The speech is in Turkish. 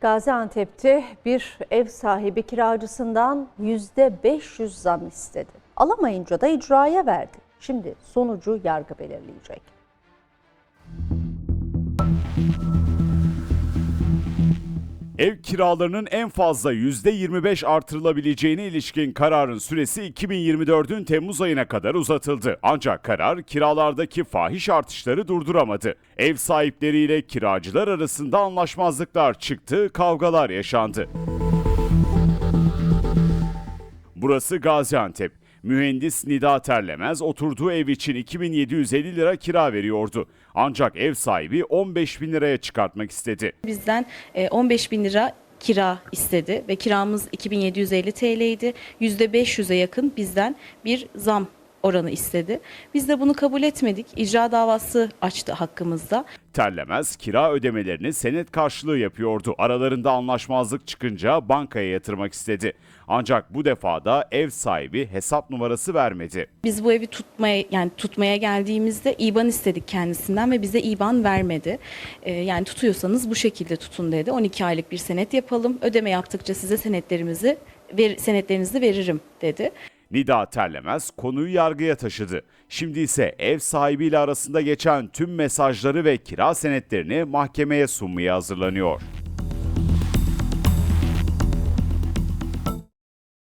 Gaziantep'te bir ev sahibi kiracısından %500 zam istedi. Alamayınca da icraya verdi. Şimdi sonucu yargı belirleyecek. Ev kiralarının en fazla %25 artırılabileceğine ilişkin kararın süresi 2024'ün Temmuz ayına kadar uzatıldı. Ancak karar kiralardaki fahiş artışları durduramadı. Ev sahipleriyle kiracılar arasında anlaşmazlıklar çıktı, kavgalar yaşandı. Burası Gaziantep. Mühendis Nida Terlemez oturduğu ev için 2750 lira kira veriyordu. Ancak ev sahibi 15 bin liraya çıkartmak istedi. Bizden e, 15 bin lira kira istedi ve kiramız 2750 TL'ydi. %500'e yakın bizden bir zam oranı istedi. Biz de bunu kabul etmedik. İcra davası açtı hakkımızda. Terlemez kira ödemelerini senet karşılığı yapıyordu. Aralarında anlaşmazlık çıkınca bankaya yatırmak istedi. Ancak bu defa da ev sahibi hesap numarası vermedi. Biz bu evi tutmaya yani tutmaya geldiğimizde IBAN istedik kendisinden ve bize IBAN vermedi. E, yani tutuyorsanız bu şekilde tutun dedi. 12 aylık bir senet yapalım. Ödeme yaptıkça size senetlerimizi ver, senetlerinizi veririm dedi. Nida Terlemez konuyu yargıya taşıdı. Şimdi ise ev sahibiyle arasında geçen tüm mesajları ve kira senetlerini mahkemeye sunmaya hazırlanıyor.